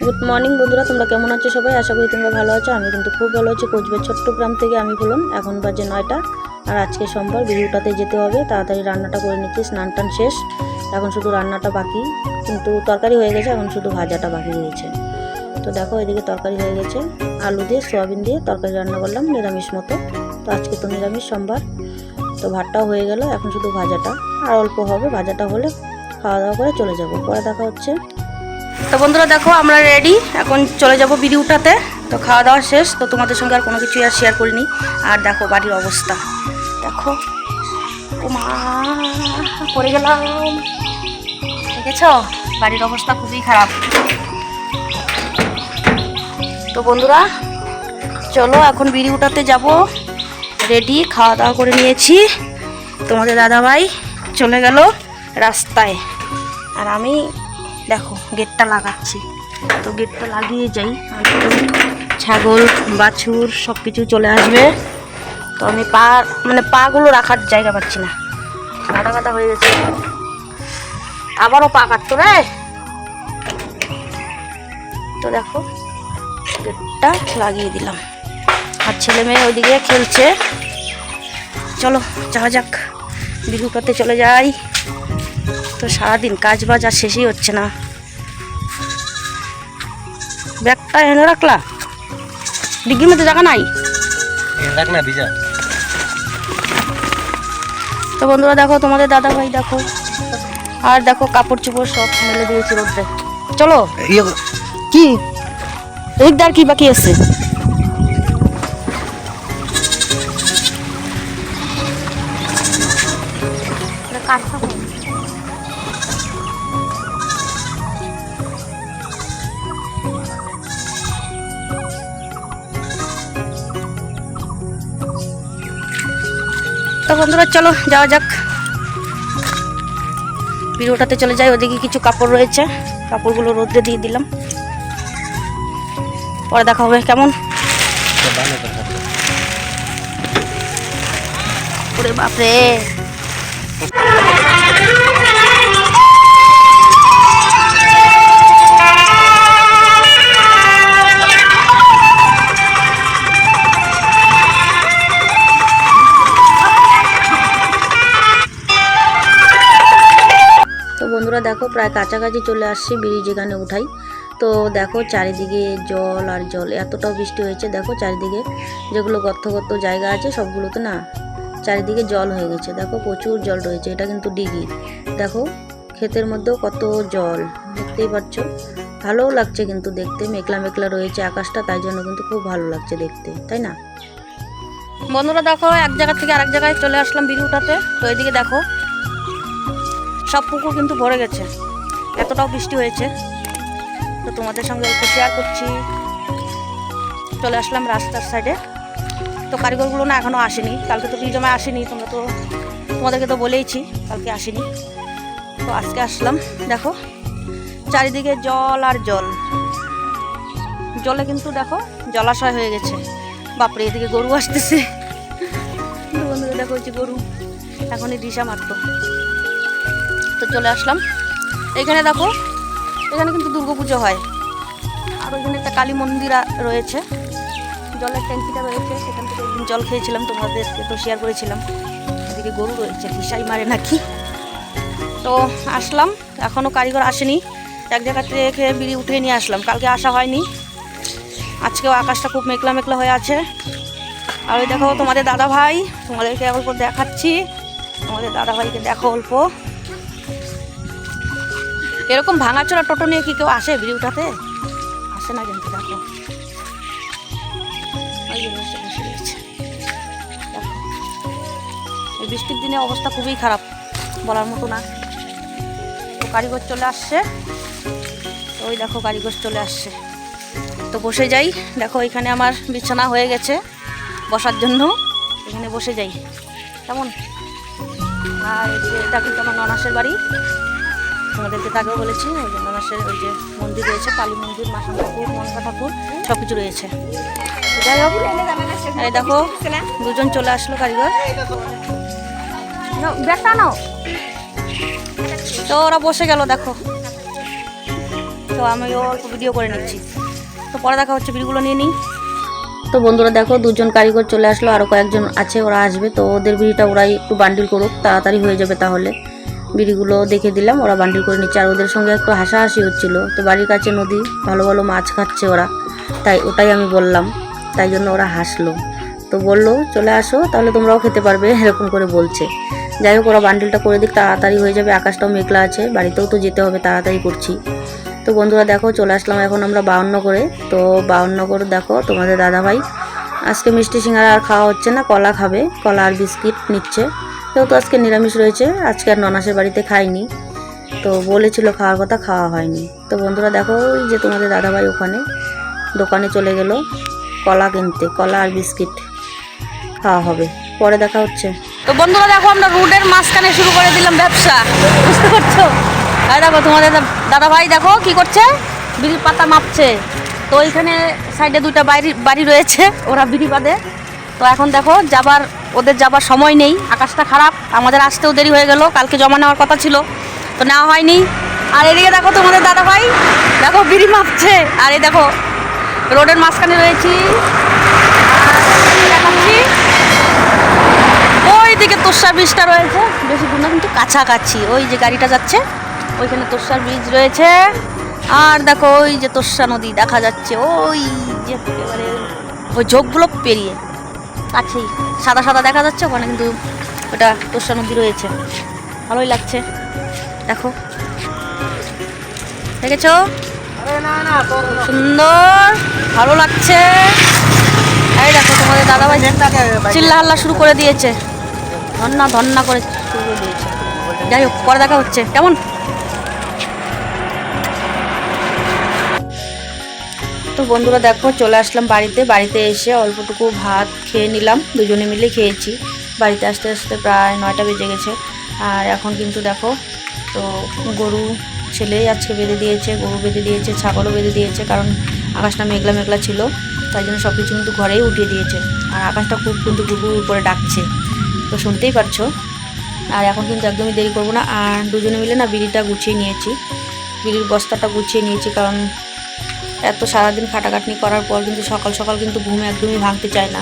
Good morning বন্ধুরা, তোমরা কেমন আছো সবাই? আশা করি তোমরা ভালো আছো। আমি কিন্তু খুব ভালো আছি। কোচবিহার ছোট্ট গ্রাম থেকে আমি বললাম, এখন বাজে নয়টা। আর আজকে সোমবার, বিহুটাতে যেতে হবে। তাড়াতাড়ি রান্নাটা করে নিচ্ছি, স্নান টান শেষ। এখন শুধু রান্নাটা বাকি। কিন্তু তরকারি হয়ে গেছে, এখন শুধু ভাজাটা বাকি রয়েছে। তো দেখো, এদিকে তরকারি হয়ে গেছে। আলু দিয়ে, সোয়াবিন দিয়ে তরকারি রান্না করলাম, নিরামিষ মতো। তো আজকে তো নিরামিষ সোমবার। তো ভাতটাও হয়ে গেল, এখন শুধু ভাজাটা। আর অল্প হবে, ভাজাটা হলে খাওয়া দাওয়া করে চলে যাব। পরে দেখা হচ্ছে। তো বন্ধুরা দেখো, আমরা রেডি এখন চলে যাব বিড়ি উঠাতে তো খাওয়া দাওয়া শেষ, তো তোমাদের সঙ্গে আর কোনো কিছুই আর শেয়ার করিনি। আর দেখো বাড়ির অবস্থা। দেখো। পড়ে গেলাম। দেখেছ? বাড়ির অবস্থা খুবই খারাপ। তো বন্ধুরা, চলো এখন বিড়ি উঠাতে যাব। রেডি খাওয়া দাওয়া করে নিয়েছি। তোমাদের দাদাভাই চলে গেল রাস্তায়। আর আমি দেখো, গেটটা লাগাচ্ছি। তো গেটটা লাগিয়ে যাই। ছাগল, বাছুর সব কিছু চলে আসবে। তো আমি পা মানে পাগুলো রাখার জায়গা পাচ্ছি না। গাদা গাদা হয়ে গেছে। আবারও পা কাটতো রে। তো দেখো, গেটটা লাগিয়ে দিলাম। আর ছেলে মেয়ে ওইদিকে খেলছে। চলো, যাওয়া যাক। বিহুটাতে চলে যাই। তো সারাদিন কাজ বাজ আর শেষই হচ্ছে না। ব্যাগটা এনে রাখলা? ডিগ্রির মধ্যে জায়গা নাই? দেখ না ভিজা। তো বন্ধুরা দেখো তোমাদের দাদা ভাই দেখো আর দেখো কাপড় চোপড় সব মেলে দিয়েছি রোদ্রে। চলো। কি? একদার কি বাকি আছে? তো বন্ধুরা, চলো যাওয়া যাক। ভিডিওটাতে চলে যাই, ওদিকে কিছু কাপড় রয়েছে। কাপড়গুলো রোদ্রে দিয়ে দিলাম। পরে দেখা হবে, কেমন? ওরে বাপরে। বন্ধুরা দেখো, প্রায় কাছাকাছি চলে আসছি ব্রিজ যেখানে উঠাই। তো দেখো, চারিদিকে জল আর জল, এতটাও বৃষ্টি হয়েছে। দেখো, চারিদিকে যেগুলো গর্ত গর্ত জায়গা আছে, সবগুলোতে না চারিদিকে জল হয়ে গেছে। দেখো, প্রচুর জল রয়েছে, এটা কিন্তু ডিগি। দেখো, ক্ষেতের মধ্যেও কত জল, দেখতেই পাচ্ছ। ভালোও লাগছে কিন্তু দেখতে, মেঘলা মেঘলা রয়েছে আকাশটা, তাই জন্য কিন্তু খুব ভালো লাগছে দেখতে, তাই না? বন্ধুরা দেখো, এক জায়গা থেকে আরেক জায়গায় চলে আসলাম বিড়ি উঠাতে তো এদিকে দেখো সব পুকুর কিন্তু ভরে গেছে। এতটাও বৃষ্টি হয়েছে। তো তোমাদের সঙ্গে একটু শেয়ার করছি। চলে আসলাম রাস্তার সাইডে তো কারিগরগুলো না এখনও আসেনি। কালকে তো জমায় আসেনি, তোমরা তো তোমাদেরকে তো বলেইছি, কালকে আসেনি। তো আজকে আসলাম, দেখো। চারিদিকে জল আর জল। জলে কিন্তু দেখো জলাশয় হয়ে গেছে। বাপরে, এদিকে গরু আসতেছে। বন্ধুরা, দেখো যে গরু। এখনই দিশা মারতো। তো চলে আসলাম। এখানে দেখো, এখানে কিন্তু দুর্গাপুজো হয়। আর ওইখানে একটা কালী মন্দির রয়েছে। জলের ট্যাঙ্কিটা রয়েছে, সেখান থেকে একদিন জল খেয়েছিলাম, তোমাদেরকে তো শেয়ার করেছিলাম। এদিকে গরু রয়েছে দিশাই মারে নাকি? তো আসলাম এখনও কারিগর আসেনি। এক জায়গা থেকে বিড়ি উঠিয়ে নিয়ে আসলাম। কালকে আসা হয়নি। আজকেও আকাশটা খুব মেঘলা মেঘলা হয়ে আছে। আর ওই দেখো তোমাদের দাদা ভাই তোমাদেরকে অল্প দেখাচ্ছি। তোমাদের দাদা ভাইকে দেখো অল্প। এরকম ভাঙাচোরা টোটো নিয়ে কি কেউ আসে বিড়ি উঠাতে? আসে না কিন্তু, দেখো। এই বৃষ্টির দিনে অবস্থা খুবই খারাপ, বলার মতো না। তো কারিগর চলে আসছে। ওই দেখো, কারিগর চলে আসছে। তো বসে যাই। দেখো, এখানে আমার বিছানা হয়ে গেছে বসার জন্য। এখানে বসে যাই। কেমন? আর এটা কিন্তু আমার ননাসের বাড়ি। তোমাদেরকে তো আগেও বলেছি ওই যে ননাসের ওই যে মন্দির রয়েছে কালী মন্দির মাসান ঠাকুর মনসা ঠাকুর সব কিছু রয়েছে। যাই হোক এই দেখো দুজন চলে আসলো কারিগর। নাও, তো ওরা বসে গেল দেখো। তো আমিও অল্প ভিডিও করে নিচ্ছি। তো পরে দেখা হচ্ছে বিড়িগুলো নিয়ে নিই। তো বন্ধুরা দেখো দুজন কারিগর চলে আসলো আরও কয়েকজন আছে ওরা আসবে। তো ওদের বিড়িটা ওরাই একটু বান্ডিল করুক তাড়াতাড়ি হয়ে যাবে তাহলে। বিড়িগুলো দেখে দিলাম, ওরা বান্ডিল করে নিচ্ছে। আর ওদের সঙ্গে একটু হাসাহাসি হচ্ছিল। তো বাড়ির কাছে নদী, ভালো ভালো মাছ খাচ্ছে ওরা। তাই ওটাই আমি বললাম। তাই জন্য ওরা হাসলো। তো বলল, চলে আসো, তাহলে তোমরাও খেতে পারবে, এরকম করে বলছে। যাই হোক, ওরা বান্ডিলটা করে দিক, তাড়াতাড়ি হয়ে যাবে। আকাশটাও মেঘলা আছে, বাড়িতেও তো যেতে হবে, তাড়াতাড়ি করছি। তো বন্ধুরা দেখো, চলে আসলাম এখন আমরা বাউন্ন করে তো বাউন্ন করে দেখো, তোমাদের দাদাভাই। আজকে মিষ্টি সিঙ্গারা আর খাওয়া হচ্ছে না, কলা খাবে, কলা আর বিস্কিট নিচ্ছে। যেহেতু আজকে নিরামিষ রয়েছে, আজকে আর ননাসের বাড়িতে খাইনি। তো বলেছিল খাওয়ার কথা, খাওয়া হয়নি। তো বন্ধুরা দেখো ওই যে তোমাদের দাদাভাই ওখানে, দোকানে চলে গেল। কলা কিনতে, কলা আর বিস্কিট খাওয়া হবে। পরে দেখা হচ্ছে। তো বন্ধুরা দেখো, আমরা রোডের মাঝখানে শুরু করে দিলাম ব্যবসা। বুঝতে পারছ? আর দেখো, তোমাদের দাদা ভাই দেখো কি করছে? বিড়ির পাতা মাপছে। তো ওইখানে সাইডে দুইটা বাড়ি বাড়ি রয়েছে, ওরা বিড়ি বাঁধে। তো এখন দেখো, যাবার, ওদের যাবার সময় নেই, আকাশটা খারাপ, আমাদের আসতেও দেরি হয়ে গেল, কালকে জমা নেওয়ার কথা ছিল, তো নেওয়া হয়নি। আর এদিকে দেখো তোমাদের দাদা ভাই দেখো বিড়ি মাপছে, আর এই দেখো, রোডের মাঝখানে রয়েছি। দেখাচ্ছি ওই দিকে তোষা ব্রিজটা রয়েছে, বেশি দূর না, কিন্তু কাছাকাছি, ওই যে গাড়িটা যাচ্ছে, ওইখানে তোষার ব্রিজ রয়েছে। আর দেখো, ওই যে তোষা নদী দেখা যাচ্ছে, ওই যে ওই ঝোপগুলো পেরিয়ে। কাছেই। সাদা সাদা দেখা যাচ্ছে, ওখানে কিন্তু ওটা তোষা নদী রয়েছে। ভালোই লাগছে। দেখো। দেখেছ? সুন্দর। ভালো লাগছে। এই দেখো, তোমাদের দাদাভাই চিল্লা হাল্লা শুরু করে দিয়েছে। ধন্না ধন্না করে শুরু করে দিয়েছে। যাই হোক, পরে দেখা হচ্ছে। কেমন? তো বন্ধুরা দেখো, চলে আসলাম বাড়িতে। বাড়িতে এসে অল্পটুকু ভাত খেয়ে নিলাম। দুজনে মিলে খেয়েছি। বাড়িতে আসতে আসতে প্রায় নয়টা বেজে গেছে। আর এখন কিন্তু দেখো, তো গরু ছেলেই আজকে বেঁধে দিয়েছে, গরু বেঁধে দিয়েছে, ছাগলও বেঁধে দিয়েছে, কারণ আকাশটা মেঘলা মেঘলা ছিল। তাই জন্য সব কিছু কিন্তু ঘরেই উঠিয়ে দিয়েছে। আর আকাশটা খুব কিন্তু গুড়গুড় করে ডাকছে। তো শুনতেই পারছ? আর এখন কিন্তু একদমই দেরি করব না। আর দুজনে মিলে না বিড়িটা গুছিয়ে নিয়েছি। বিড়ির বস্তাটা গুছিয়ে নিয়েছি, কারণ এত সারাদিন খাটাখাটনি করার পর কিন্তু সকাল সকাল কিন্তু ঘুম একদমই ভাঙতে চায় না।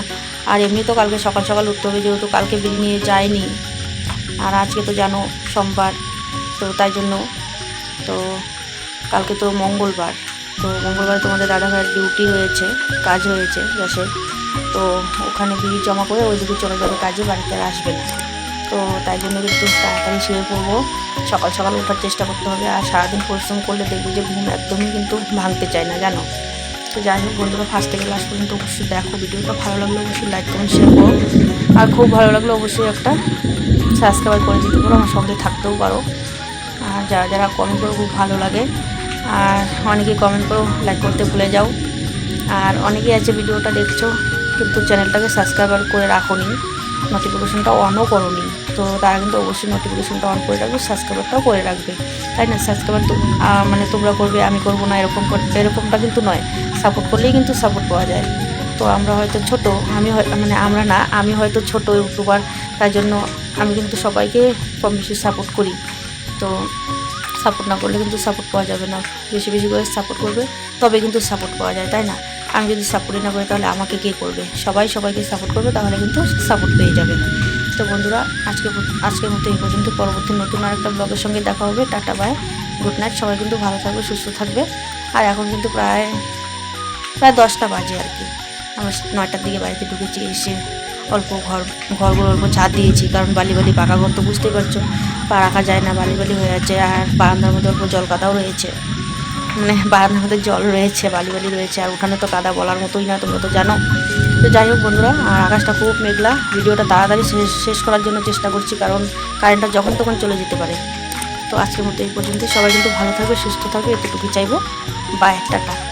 আর এমনি তো কালকে সকাল সকাল উঠতে হবে, যেহেতু কালকে বিল নিয়ে যায়নি। আর আজকে তো জানো সোমবার, তো তাই জন্য তো কালকে তো মঙ্গলবার। তো মঙ্গলবার তোমাদের দাদা ভাইয়ের ডিউটি হয়েছে, কাজ হয়েছে গ্যাসের তো ওখানে বিড়ি জমা করে ওইদিকে চলে যাবে কাজে, বাড়িতে আর আসবে না। তো তাই জন্য কিন্তু তাড়াতাড়ি শুয়ে পড়ব। সকাল সকাল ওঠার চেষ্টা করতে হবে আর সারাদিন পরিশ্রম করলে দেখবে যে ঘুম একদমই কিন্তু ভাঙতে চায় না, জানো? তো যাই হোক বন্ধুরা ফার্স্ট থেকে লাস্ট পর্যন্ত অবশ্যই দেখো ভিডিওটা, ভালো লাগলে অবশ্যই লাইক কমেন্ট শেয়ার করো। আর খুব ভালো লাগলে অবশ্যই একটা সাবস্ক্রাইব করে দিতে পারো, আমার সঙ্গে থাকতেও পারো। আর যারা যারা কমেন্ট করো, খুব ভালো লাগে। আর অনেকে কমেন্ট করো লাইক করতে ভুলে যাও। আর অনেকেই আছে ভিডিওটা দেখছ, কিন্তু চ্যানেলটাকে সাবস্ক্রাইবার করে রাখোনি। নোটিফিকেশনটা অনও করোনি। তো তারা কিন্তু অবশ্যই নোটিফিকেশনটা অন করে রাখবে সাবস্ক্রাইবারটাও করে রাখবে। তাই না? সাবস্ক্রাইবার তো মানে তোমরা করবে, আমি করব না, এরকম এরকমটা কিন্তু নয়। সাপোর্ট করলেই কিন্তু সাপোর্ট পাওয়া যায়। তো আমরা হয়তো ছোট, আমি মানে আমরা না, আমি হয়তো ছোট ইউটিউবার তাই জন্য আমি কিন্তু সবাইকে কম বেশি সাপোর্ট করি। তো সাপোর্ট না করলে কিন্তু সাপোর্ট পাওয়া যাবে না। বেশি বেশি করে সাপোর্ট করবে, তবে কিন্তু সাপোর্ট পাওয়া যায়, তাই না? আমি যদি সাপোর্টই না করি তাহলে আমাকে কে করবে? সবাই সবাইকে সাপোর্ট করবে, তাহলে কিন্তু সাপোর্ট পেয়ে যাবে। তো বন্ধুরা, আজকে আজকের মতো এই পর্যন্ত। পরবর্তী নতুন আরেকটা ব্লগের সঙ্গে দেখা হবে। টাটা বাই গুড নাইট সবাই কিন্তু ভালো থাকবে, সুস্থ থাকবে। আর এখন কিন্তু প্রায় প্রায় দশটা বাজে আর কি। আমরা নয়টার দিকে বাড়িতে ঢুকেছি, এসে অল্প ঘর ঘরগুলো অল্প ছাদ দিয়েছি। কারণ বালি বালি পাকা ঘর তো বুঝতেই পারছ। পা রাখা যায় না, বালি বালি হয়ে যাচ্ছে। আর বারান্দার মধ্যে অল্প জল কাদাও রয়েছে। মানে বারান্দার মধ্যে জল রয়েছে বালি বালি রয়েছে, আর ওখানে তো কাদা বলার মতোই না, তোমরা তো জানো। তো যাই হোক বন্ধুরা, আর আকাশটা খুব মেঘলা, ভিডিওটা তাড়াতাড়ি শেষ শেষ করার জন্য চেষ্টা করছি, কারণ কারেন্টটা যখন তখন চলে যেতে পারে। তো আজকের মতো এই পর্যন্ত সবাই কিন্তু ভালো থাকবে, সুস্থ থাকবে এতটুকু চাইব। Bye, tata.